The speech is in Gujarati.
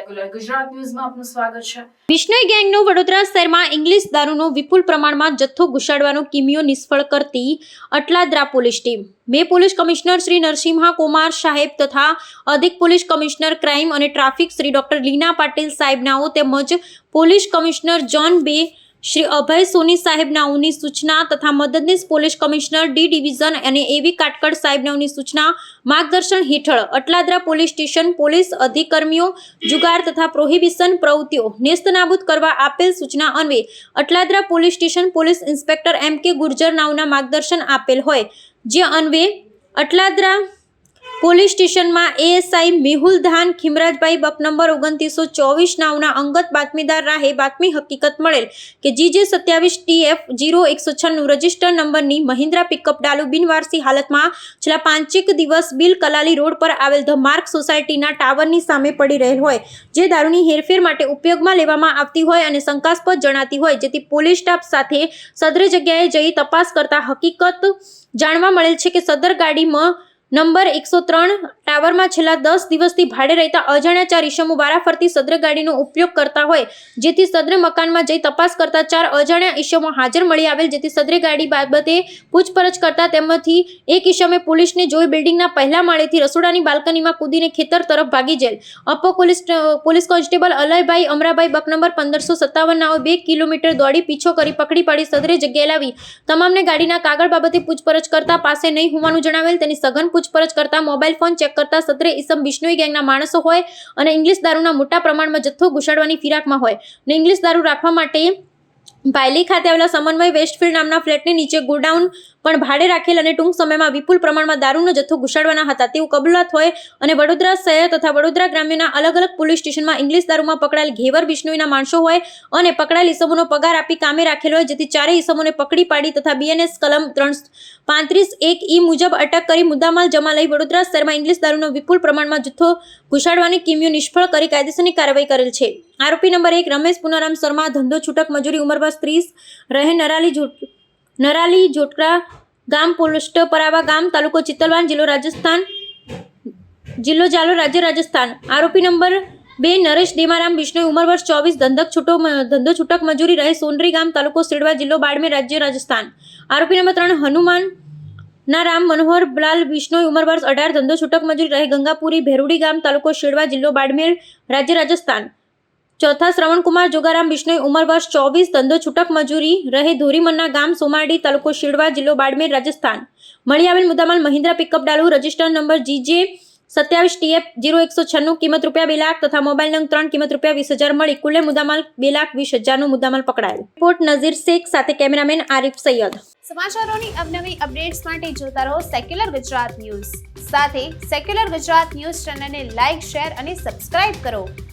સેક્યુલર ગુજરાત ન્યૂઝમાં આપનું સ્વાગત છે. વિષ્ણુ ગેંગનો વડોદરા શહેરમાં ઇંગ્લિશ દારૂનો વિપુલ પ્રમાણમાં જથ્થો ઘુસાડવાનો કિમિયો નિષ્ફળ કરતી અટલાદરા પોલીસ ટીમ. બે પોલીસ કમિશનર શ્રી નરસિંહા કુમાર સાહેબ તથા અધિક પોલીસ કમિશનર ક્રાઇમ અને ટ્રાફિક શ્રી ડોક્ટર લીના પાટીલ સાહેબનાઓ તેમજ પોલીસ કમિશનર જોન બે શ્રી અભય સોની સાહેબનાઓની સૂચના તથા મદદનીશ પોલીસ કમિશનર ડી ડિવિઝન અને એવી કાટકડ સાહેબનાઓની સૂચના માર્ગદર્શન હેઠળ અટલાદરા પોલીસ સ્ટેશન પોલીસ અધિકર્મીઓ, જુગાર તથા પ્રોહિબિશન પ્રવૃત્તિઓ નેસ્તનાબૂદ કરવા આપેલ સૂચના અન્વયે Atladara police station police inspector M K Gurjar નાવના માર્ગદર્શન આપેલ હોય. જે અન્વયે અટલાદરા પોલીસ સ્ટેશનમાં એએસઆઈ મેહુલ ધાન, ખીમરાજભાઈ બપ નંબર ઓગણત્રીસો ચોવીસ નાવના અંગત બાતમીદાર રાહે બાતમી હકીકત મળેલ કે જીજે સત્યાવીસ ટીએફ જીરો એકસો છન્નું રજિસ્ટર નંબરની મહિન્દ્રા પિકઅપ ડાલુ બિનવારસી હાલતમાં છેલ્લા પાંચેક દિવસ બિલ કલાલી રોડ પર આવેલ ધ માર્ક સોસાયટીના ટાવરની સામે પડી રહેલ હોય, જે દારૂની હેરફેર માટે ઉપયોગમાં લેવામાં આવતી હોય અને શંકાસ્પદ જણાતી હોય, જેથી પોલીસ સ્ટાફ સાથે સદર જગ્યાએ જઈ તપાસ કરતા હકીકત જાણવા મળેલ છે કે સદર ગાડીમાં નંબર એકસો ત્રણ ટાવરમાં છેલ્લા દસ દિવસથી ભાડે રહેતા અજાણ્યા ચાર ઈસમો વારાફરતી સદ્ર ગાડીનો ઉપયોગ કરતા હોય, જેથી સદ્ર મકાનમાં જઈ તપાસ કરતા ચાર અજાણ્યા ઈસમો હાજર મળી આવેલ, જેથી સદ્ર ગાડી બાબતે પૂછપરછ કરતા તેમાંથી એક ઈસમે પોલીસને જોઈ બિલ્ડિંગના પહેલા માળેથી રસોડાની બાલ્કનીમાં કૂદીને ખેતર તરફ ભાગી જેલ. અપો પોલીસ પોલીસ કોન્સ્ટેબલ અલયભાઈ અમરાભાઈ બક નંબર પંદરસો સત્તાવનના બે કિલોમીટર દોડી પીછો કરી પકડી પાડી સદરે જગ્યાએ લાવી. તમામને ગાડીના કાગળ બાબતે પૂછપરછ કરતા પાસે નહીં હોવાનું જણાવેલ, તેની સઘન પૂછપરછ કરતા મોબાઈલ ફોન ચેક કરતા સત્રે ઈસમ બિશ્નોઈ ગેંગના માણસો હોય અને ઇંગ્લિશ દારૂના મોટા પ્રમાણમાં જથ્થો ઘુસાડવાની ફિરાકમાં હોય. ને ઇંગ્લિશ દારૂ રાખવા માટે પાયલી ખાતે આવેલા સમન્વય વેસ્ટફિલ્ડ નામના ફ્લેટની નીચે ગોડાઉન પણ ભાડે રાખેલ અને ટૂંક સમયમાં વિપુલ પ્રમાણમાં દારૂનો જથ્થો ઘુસાડવાના હતા. તેવું કબૂલાત હોય અને વડોદરા શહેર તથા વડોદરા ગ્રામ્યના અલગ અલગ પોલીસ સ્ટેશનમાં ઇંગ્લિશ દારૂમાં પકડાયેલ ઘેવર બિશ્નોઈના માણસો હોય અને પકડાયેલ ઇસમોનો પગાર આપી કામે રાખેલ હોય, જેથી ચારેય ઇસમોને પકડી પાડી તથા બીએનએસ કલમ ત્રણ પાંત્રીસ એક ઈ મુજબ અટક કરી મુદ્દામાલ જમા લઈ વડોદરા શહેરમાં ઇંગ્લિશ દારૂનો વિપુલ પ્રમાણમાં જથ્થો ઘુસાડવાની કિમિયો નિષ્ફળ કરી કાયદેસરની કાર્યવાહી કરેલ છે. આરોપી નંબર એક રમેશ પુનારામ શર્મા ધંધો છૂટક મજૂરી ઉંમર વર્ષ ત્રીસ રહે નરાલી જોટ નરાલી જોટકા ગામ પોસ્ટ પરાવા ગામ તાલુકો ચિત્તલવાન જિલ્લો રાજસ્થાન જિલ્લો જાલો રાજ્ય રાજસ્થાન આરોપી નંબર બે નરેશ દેમારામ બિશ્નોઈ ઉંમર વર્ષ ચોવીસ ધંધક છૂટો ધંધો છૂટક મજૂરી રહે સોનરી ગામ તાલુકો સિડવા જિલ્લો બાડમેર રાજ્ય રાજસ્થાન આરોપી નંબર ત્રણ હનુમાન ના રામ મનોહર લાલ બિશ્નોઈ ઉંમર વર્ષ અઢાર ધંધો છૂટક મજૂરી રહે ગંગાપુરી ભેરુડી ગામ તાલુકો શેડવા જિલ્લો બાડમેર રાજ્ય રાજસ્થાન ચોથા શ્રવણકુમાર જોગારામ બિશ્નોઈ ઉંમર વર્ષ ચોવીસ, ધંધો છૂટક મજૂરી રહે ધોરીમનના ગામ સોમારડી તાલુકો શિડવા જિલ્લો બાડમેર, રાજસ્થાન. મળી આવેલ મુદ્દામાલ મહિન્દ્રા પિકઅપ ડાલુ, રજિસ્ટર નંબર જીજે સત્યાવીસ ટીએફ જીરો એકસો છન્નું, કિંમત રૂપિયા બે લાખ તથા મોબાઈલ નંગ ત્રણ, કિંમત રૂપિયા વીસ હજાર મળી. કુલે મુદ્દામાલ બે લાખ વીસ હજારનો મુદ્દામાલ પકડાયેલ રિપોર્ટ નઝીર શેખ સાથે કેમેરામેન આરિફ સૈયદ. સમાચારોની અવનવી અપડેટ્સ માટે જોતા રહો સેક્યુલર ગુજરાત ન્યૂઝ. સાથે સેક્યુલર ગુજરાત ન્યૂઝ ચેનલને લાઇક શેર અને સબસ્ક્રાઇબ કરો.